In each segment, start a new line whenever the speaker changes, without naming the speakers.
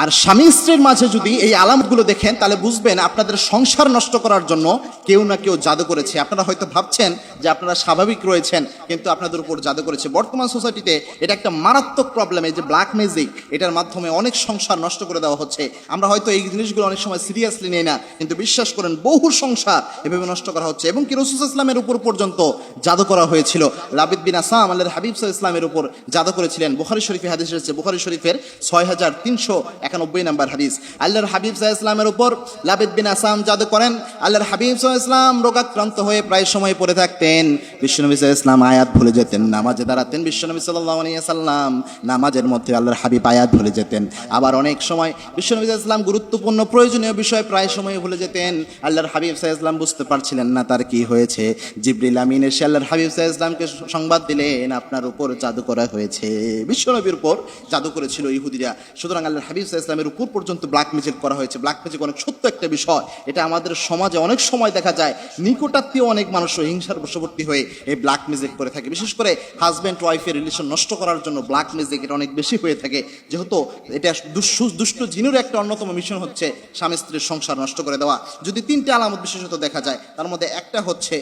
আর স্বামী স্ত্রীর মাঝে যদি এই আলামতগুলো দেখেন, তাহলে বুঝবেন আপনাদের সংসার নষ্ট করার জন্য কেউ না কেউ জাদু করেছে। আপনারা হয়তো ভাবছেন যে আপনারা স্বাভাবিক রয়েছেন, কিন্তু আপনাদের উপর জাদু করেছে। বর্তমান সোসাইটিতে এটা একটা মারাত্মক প্রবলেম এই যে ব্ল্যাক ম্যাজিক এটার মাধ্যমে অনেক সংসার নষ্ট করে দেওয়া হচ্ছে। আমরা হয়তো এই জিনিসগুলো অনেক সময় সিরিয়াসলি নেই না, কিন্তু বিশ্বাস করেন বহু সংসার এভাবে নষ্ট করা হচ্ছে। এবং কি রসুল ইসলামের উপর পর্যন্ত জাদু করা হয়েছিল। লাবিদ বিন আসাম আল্লাহর হাবিবসাল ইসলামের উপর জাদু করেছিলেন। বুখারি শরীফে হাদিস রয়েছে, বুখারি শরীফের ছয় হাজার তিনশো একানব্বই নাম্বার হাদিস। আল্লাহর হাবিব সাহা ইসলামের উপর লাবিদ বিন আসাম জাদু করেন। আল্লাহর হাবিব সাহা ইসলাম রোগাক্রান্ত হয়ে প্রায় সময় পড়ে থাকতেন। বিশ্বনবী সাহা ইসলাম আয়াত ভুলে যেতেন, নামাজে দাঁড়াতেন। বিশ্বনবী সাল্লাহ সাল্লাম নামাজের মধ্যে আল্লাহর হাবিব আয়াত ভুলে যেতেন। আবার অনেক সময় বিশ্বনবী সাহা ইসলাম গুরুত্বপূর্ণ প্রয়োজনীয় বিষয় প্রায় সময় ভুলে যেতেন। আল্লাহর হাবিব সাহা ইসলাম বুঝতে পারছিলেন না তার কি হয়েছে। জিবরিল আমিন এসে আল্লাহর হাবিব সাহা ইসলামকে সংবাদ দিলেন, আপনার উপর জাদু করা হয়েছে। বিশ্বনবীর উপর জাদু করেছিল ইহুদিরা। সুতরাং আল্লাহর হাবিব সাহা ইসলামের উপর পর্যন্ত ব্ল্যাক ম্যাজিক করা হয়েছে। ব্ল্যাক ম্যাজিক অনেক সত্য একটা বিষয়। এটা আমাদের সমাজে অনেক সময় দেখা যায়, নিকটাত্মীয় অনেক মানুষ হিংসার বশবর্তী হয়ে এই ব্ল্যাক ম্যাজিক করে থাকে। বিশেষ করে হাজব্যান্ড ওয়াইফের রিলেশন নষ্ট করার জন্য ব্ল্যাক ম্যাজিক এটা অনেক বেশি হয়ে থাকে। যেহেতু এটা দুষ্ট জিনের একটা অন্যতম মিশন হচ্ছে স্বামী স্ত্রীর সংসার নষ্ট করে দেওয়া। যদি তিনটে আলামত বিশেষত দেখা যায়, তার মধ্যে একটা হচ্ছে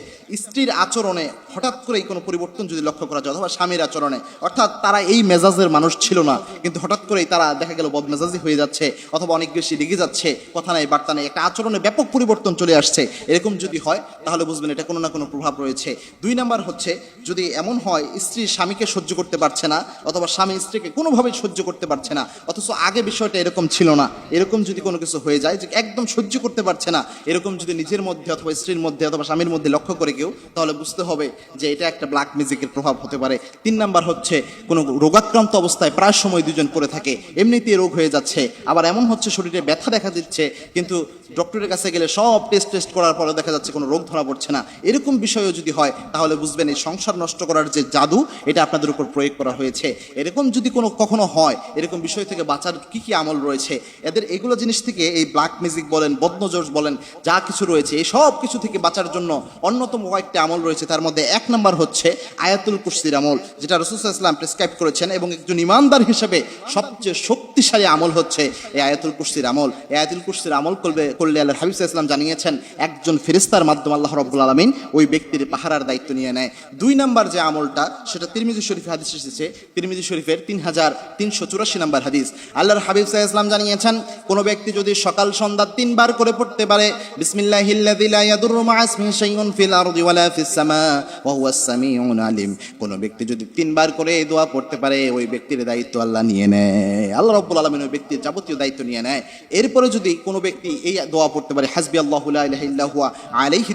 স্ত্রীর আচরণে হঠাৎ করেই কোনো পরিবর্তন যদি লক্ষ্য করা যায়, অথবা স্বামীর আচরণে, অর্থাৎ তারা এই মেজাজের মানুষ ছিল না, কিন্তু হঠাৎ করেই তারা দেখা গেল বদমেজাজি হয়ে যাচ্ছে, অথবা অনেক বেশি রেগে যাচ্ছে, কথা নেই, বার্তা নেই, একটা আচরণে ব্যাপক পরিবর্তন চলে আসছে। এরকম যদি হয়, তাহলে বুঝবেন এটা কোনো না কোনো প্রভাব রয়েছে। দুই নাম্বার হচ্ছে, যদি এমন হয়, স্ত্রী স্বামীকে সহ্য করতে পারছে না, অথবা স্বামী স্ত্রীকে কোনোভাবেই সহ্য করতে পারছে না, অথচ আগে বিষয়টা এরকম ছিল না। এরকম যদি কোনো কিছু হয়ে যায়, যে একদম সহ্য করতে পারছে না, এরকম যদি নিজের মধ্যে অথবা স্ত্রীর মধ্যে অথবা স্বামীর মধ্যে লক্ষ্য করে কেউ, তাহলে বুঝতে হবে যে এটা একটা ব্ল্যাক ম্যাজিকের প্রভাব হতে পারে। তিন নাম্বার হচ্ছে, কোনো রোগাক্রান্ত অবস্থায় প্রায় সময় দুজন পড়ে থাকে, এমনিতেই রোগ হয়ে যাচ্ছে। আবার এমন হচ্ছে শরীরে ব্যথা দেখা দিচ্ছে, কিন্তু ডক্টরের কাছে গেলে সব টেস্ট টেস্ট করার পরে দেখা যাচ্ছে কোনো রোগ ধরা পড়ছে না। এরকম বিষয়ও যদি হয়, তাহলে বুঝবেন এই সংসার নষ্ট করার যে জাদু, এটা আপনাদের উপর প্রয়োগ করা হয়েছে। এরকম যদি কোনো কখনো হয়, এরকম বিষয় থেকে বাঁচার কি কি আমল রয়েছে? এদের এগুলো জিনিস থেকে এই ব্ল্যাক মিউজিক বলেন, বদনজর বলেন, যা কিছু রয়েছে, এই সব কিছু থেকে বাঁচার জন্য অন্যতম কয়েকটি আমল রয়েছে। তার মধ্যে এক নম্বর হচ্ছে আয়াতুল কুরসির আমল, যেটা রসুল ইসলাম প্রেসক্রাইব করেছেন এবং একজন ইমানদার হিসেবে সবচেয়ে শক্তিশালী আমল হচ্ছে এই আয়াতুল কুরসির আমল। এই আয়াতুল কুরসির আমল করবে, করলে আল্লাহ হাবিব ইসলাম জানিয়েছেন, একজন ফেরিস্তার মাধ্যমে আল্লাহ রব্বুল আলমিন ওই ব্যক্তির পাহারার দায়িত্ব নিয়ে নেয়। দুই নাম্বার যে আমলটা, সেটা তিরমিজি শরীফে হাদিস এসেছে। তিরমিজি শরীফের তিন হাজার তিনশো চুরাশি নাম্বার হাদিস। আল্লাহর হাবিব সাহা ইসলাম জানিয়েছেন, কোনো ব্যক্তি যদি সকাল, সন্ধ্যা তিনবার করে পড়তে পারে, বিসমিল্লাহিল্লাযী লা ইয়াদুররু মা ইসমিহি শাইউন ফিল আরদি ওয়ালা ফিস সামা, ওয়া হুয়াস সামিউন আলিম। কোনো ব্যক্তি যদি তিনবার করে এই দোয়া পড়তে পারে, ওই ব্যক্তির দায়িত্ব আল্লাহ নিয়ে নেয়। আল্লাহ রাব্বুল আলামিন ওই ব্যক্তির যাবতীয় দায়িত্ব নিয়ে নেয়। এরপরে যদি কোনো ব্যক্তি এই দোয়া পড়তে পারে হাসবি আল্লাহু লা ইলাহা ইল্লা হুয়া, আলাইহি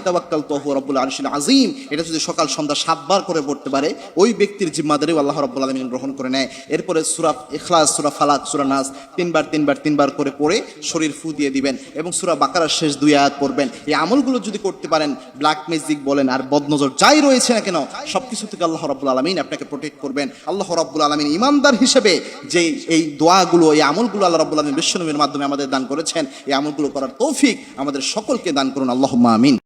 ওয়া হুয়া রাব্বুল আরশিল এটা যদি সকাল সন্ধ্যা সাতবার করে পড়তে পারে, ওই ব্যক্তির জিম্মাদারিও আল্লাহ রাব্বুল আলামিন গ্রহণ করে নেয়। এরপরে সূরা ইখলাস, সূরা ফালাক, সূরা নাস তিনবার তিনবার তিনবার করে পড়ে শরীর ফু দিয়ে দিবেন এবং সূরা বাকারার শেষ দুই আয়াত পড়বেন। এই আমলগুলো যদি করতে পারেন, ব্ল্যাক ম্যাজিক বলেন আর বদনজর যাই রয়েছে না কেন, সবকিছু থেকে আল্লাহ রাব্বুল আলামিন আপনাকে প্রোটেক্ট করবেন। আল্লাহ রাব্বুল আলামিন ইমানদার হিসেবে যে এই দোয়াগুলো এই আমলগুলো আল্লাহ রাব্বুল আলামিন বিশ্বনবীর মাধ্যমে আমাদের দান করেছেন। এই আমলগুলো করার তৌফিক আমাদের সকলকে দান করুন। আল্লাহ আমিন।